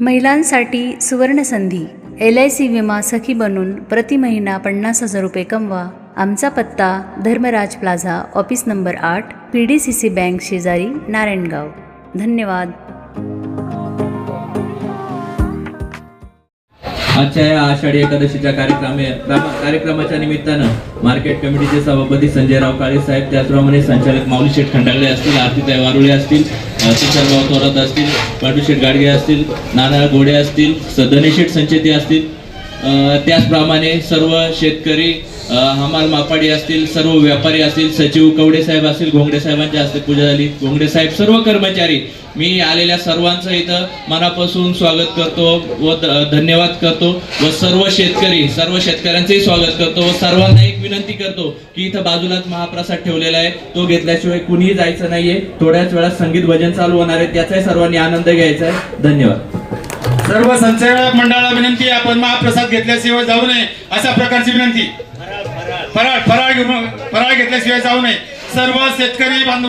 महिलांसाठी सुवर्णसंधी L I C विमा सखी बनून प्रति महिना पन्नास हजार रुपये कमवा. आमचा पत्ता धर्मराज प्लाझा ऑफिस नंबर आठ P D C C bank शेजारी नारायणगाव. धन्यवाद. आजच्या या आषाढी एकादशीच्या कार्यक्रमे कार्यक्रमाच्या निमित्तानं मार्केट कमिटीचे सभापती संजयराव काळे साहेब त्याचप्रमाणे संचालक माऊली शेठ खंडागळे असतील आरतीताई वारुळे असतील अ, तुषारभाऊ थोरात असतील पांडुशेठ गाडगे असतील नाना घोडे असतील सदनेशेठ संचेती असतील त्याचप्रमाणे सर्व शेतकरी हमाल मापाडी असतील सर्व व्यापारी असतील सचिव कवडे साहेब असतील घोंगडे साहेबांच्या हस्ते पूजा झाली. घोंगडे साहेब सर्व कर्मचारी मी आलेल्या सर्वांचं इथं मनापासून स्वागत करतो व धन्यवाद करतो व सर्व शेतकरी सर्व शेतकऱ्यांचंही स्वागत करतो व सर्वांना एक विनंती करतो की इथं बाजूलाच महाप्रसाद ठेवलेला आहे. तो घेतल्याशिवाय कुणीही जायचं नाहीये. थोड्याच वेळात संगीत भजन चालू होणार आहे. त्याचाही सर्वांनी आनंद घ्यायचा आहे. धन्यवाद. सर्व संचालक मंडळाला विनंती आपण महाप्रसाद घेतल्याशिवाय जाऊ नये अशा प्रकारची विनंती. फराळ फराळ घेऊन फराळ घेतल्याशिवाय जाऊ नये. सर्व शेतकरी बांधव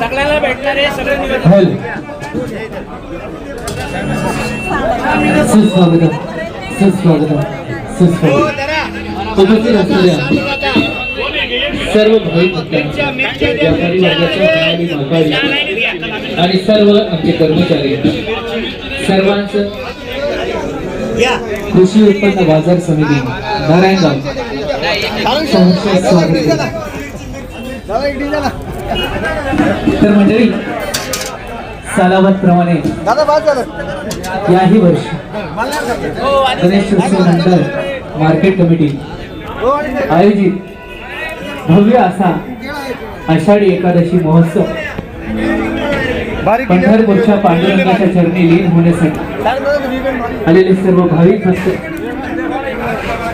सगळ्याला भेटणार आहे सगळे निवेदन. सुस्वागतम सुस्वागतम हो, सुस्वागतम धरा. उपस्थित असलेल्या सर्व भाविक व्यापारी वर्गाच्या आणि सर्व आमचे कर्मचारी. सर्वांचं. कृषी उत्पन्न बाजार समिती नारायणगाव. तर मंडळी बाद झालं याही वर्षी गणेश उत्सव मंडळ मार्केट कमिटी आयोजित भव्य असा आषाढी एकादशी महोत्सव पंढरपूरच्या पांडुरंगाच्या चरणी लीन होण्यासाठी आलेले सर्व भाविक भक्त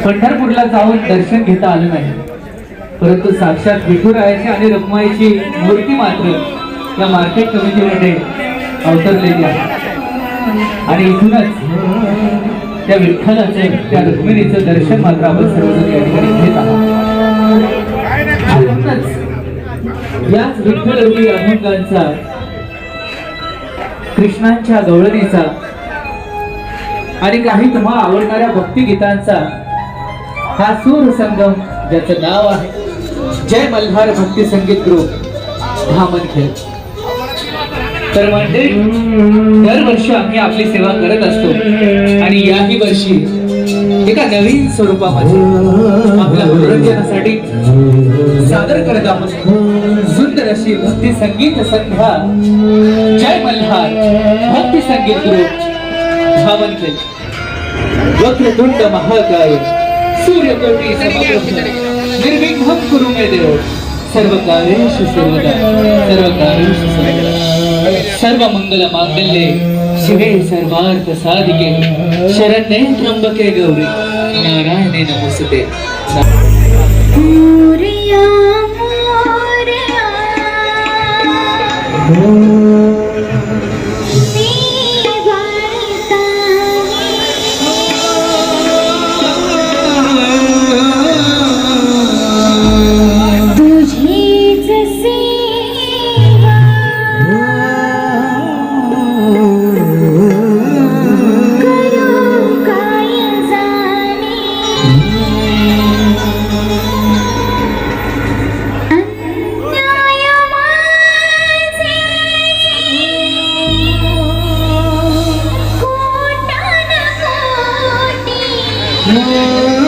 पंढरपूरला जाऊन दर्शन घेता आलं नाही. परंतु साक्षात विठुरायाची आणि रखमाईची मूर्ती मात्र या मार्केट कमिटीमध्ये अवतरलेली आहे. आणि इथूनच त्या विठ्ठलाचं त्या रुक्मिणीचं दर्शन मात्र आपण सर्वजण या ठिकाणी घेत आहोत. याच विठ्ठल रूपी अभंगांचा कृष्णांच्या गवळणीचा आणि काही तुम्हाला आवडणाऱ्या भक्तिगीतांचा हा सूर संगम ज्याचं नाव आहे जय मल्हार भक्ती संगीत ग्रुप धामन खेळ. तर म्हणजे दरवर्षी आम्ही आपली सेवा करत असतो. आणि याही वर्षी एका नवीन स्वरूपामध्ये आपल्या मनोरंजनासाठी सादर करत आहोत. सुंदर अशी भक्ती संगीत संध्या जय मल्हार भक्ती संगीत ग्रुप. ಭಾವನಿಕೆ ದೊಡ್ಡ ಮಹಾಕಾಯ, ಸೂರ್ಯ ನಿರ್ವಿಘ್ನಂ ಕುರು ಮೇ ದೇವ ಸರ್ವಕಾರೇಶು ಸರ್ವದ ಸರ್ವಕಾರೇಶು ಸರ್ವದ ಸರ್ವ ಮಂಗಲ ಮಾಂಗಲ್ಯ ಶಿವೇ ಸರ್ವಾರ್ಥ ಸಾಧಿಕೆ. ಶರಣ್ಯ ತ್ರಂಬಕೆ ಗೌರಿ, ನಾರಾಯಣೇ ನಮಸ್ತೆ. Oh Yeah.